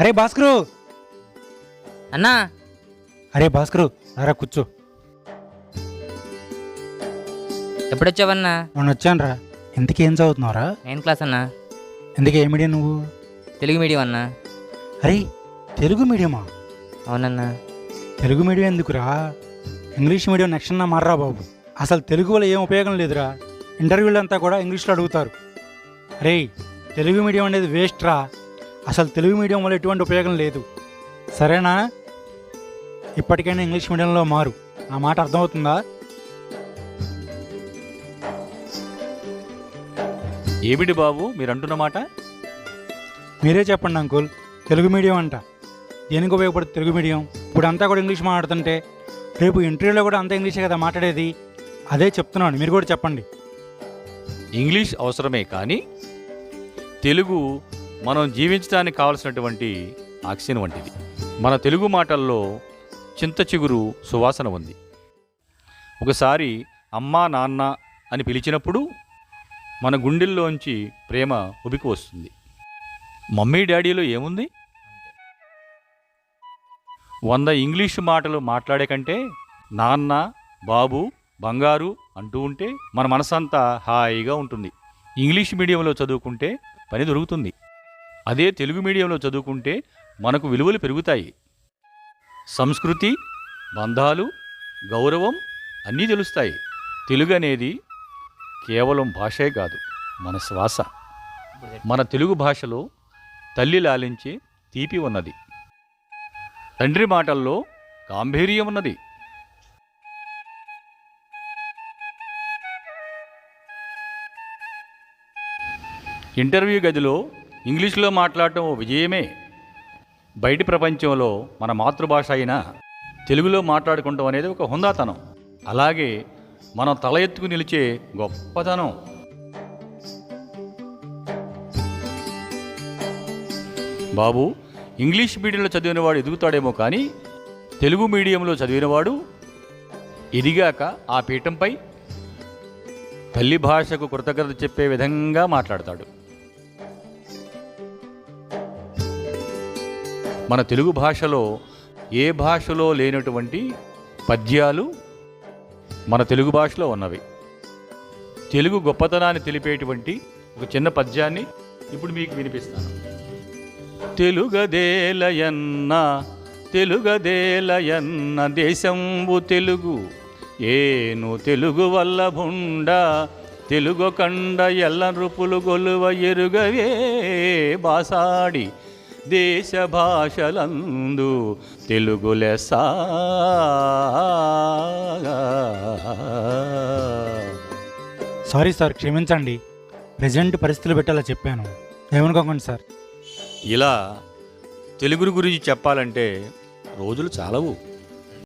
అరే భాస్కరు. అన్నా. అరే భాస్కరు రా కూర్చో. ఎప్పుడొచ్చావన్నా? నేను వచ్చాను రా ఇంతకీ ఏం చదువుతున్నావురా? నైన్త్ క్లాస్ అన్నా. ఇంతకీ ఏ మీడియం నువ్వు? తెలుగు మీడియం అన్నా. అరే తెలుగు మీడియమా? అవునన్నా. తెలుగు మీడియం ఎందుకురా? ఇంగ్లీష్ మీడియం నెక్స్ట్ అన్న మారరా బాబు. అసలు తెలుగు వల్ల ఏం ఉపయోగం లేదురా. ఇంటర్వ్యూలు అంతా కూడా ఇంగ్లీష్లో అడుగుతారు. అరే తెలుగు మీడియం అనేది వేస్ట్ రా. అసలు తెలుగు మీడియం వల్ల ఎటువంటి ఉపయోగం లేదు. సరేనా ఇప్పటికైనా ఇంగ్లీష్ మీడియంలో మారు. ఆ మాట అర్థమవుతుందా? ఏమిటి బాబు మీరు అంటున్న మాట? మీరే చెప్పండి అంకుల్. తెలుగు మీడియం అంట. దేనికి ఉపయోగపడుతుంది తెలుగు మీడియం? ఇప్పుడు అంతా కూడా ఇంగ్లీష్ మాట్లాడుతుంటే రేపు ఇంటర్వ్యూలో కూడా అంతా ఇంగ్లీషే కదా మాట్లాడేది? అదే చెప్తున్నాను. మీరు కూడా చెప్పండి. ఇంగ్లీష్ అవసరమే కానీ తెలుగు మనం జీవించడానికి కావలసినటువంటి ఆక్సిజన్ వంటిది. మన తెలుగు మాటల్లో చింత చిగురు సువాసన ఉంది. ఒకసారి అమ్మా నాన్న అని పిలిచినప్పుడు మన గుండెల్లోంచి ప్రేమ ఉబికి వస్తుంది. మమ్మీ డాడీలో ఏముంది? వంద ఇంగ్లీషు మాటలు మాట్లాడే కంటే నాన్న బాబు బంగారు అంటూ ఉంటే మన మనసంతా హాయిగా ఉంటుంది. ఇంగ్లీష్ మీడియంలో చదువుకుంటే పని దొరుకుతుంది. అదే తెలుగు మీడియంలో చదువుకుంటే మనకు విలువలు పెరుగుతాయి. సంస్కృతి బంధాలు గౌరవం అన్నీ తెలుస్తాయి. తెలుగు అనేది కేవలం భాషే కాదు మన శ్వాస. మన తెలుగు భాషలో తల్లి లాలించే తీపి ఉన్నది. తండ్రి మాటల్లో గాంభీర్యం ఉన్నది. ఇంటర్వ్యూ గదిలో ఇంగ్లీష్లో మాట్లాడటం ఓ విజయమే. బయటి ప్రపంచంలో మన మాతృభాష అయినా తెలుగులో మాట్లాడుకుంటాం అనేది ఒక హుందాతనం. అలాగే మనం తల ఎత్తుకు నిలిచే గొప్పతనం. బాబు ఇంగ్లీష్ మీడియంలో చదివినవాడు ఎదుగుతాడేమో కానీ తెలుగు మీడియంలో చదివినవాడు ఎదిగాక ఆ పీఠంపై తల్లి భాషకు కృతజ్ఞత చెప్పే విధంగా మాట్లాడతాడు. మన తెలుగు భాషలో ఏ భాషలో లేనటువంటి పద్యాలు మన తెలుగు భాషలో ఉన్నవి. తెలుగు గొప్పతనాన్ని తెలిపేటువంటి ఒక చిన్న పద్యాన్ని ఇప్పుడు మీకు వినిపిస్తాను. తెలుగదేలయన్న తెలుగదేలయన్న దేశంబు తెలుగు ఏను తెలుగు వల్ల భుండ తెలుగు కండ ఎల్ల నృపులు గొలువ ఎరుగవే బాసాడి దేశ భాషలందు తెలుగు లెసా సారీ సార్ క్షమించండి. ప్రజెంట్ పరిస్థితులు పెట్టాలా చెప్పాను. ఏమనుకోకండి సార్. ఇలా తెలుగు గురించి చెప్పాలంటే రోజులు చాలవు.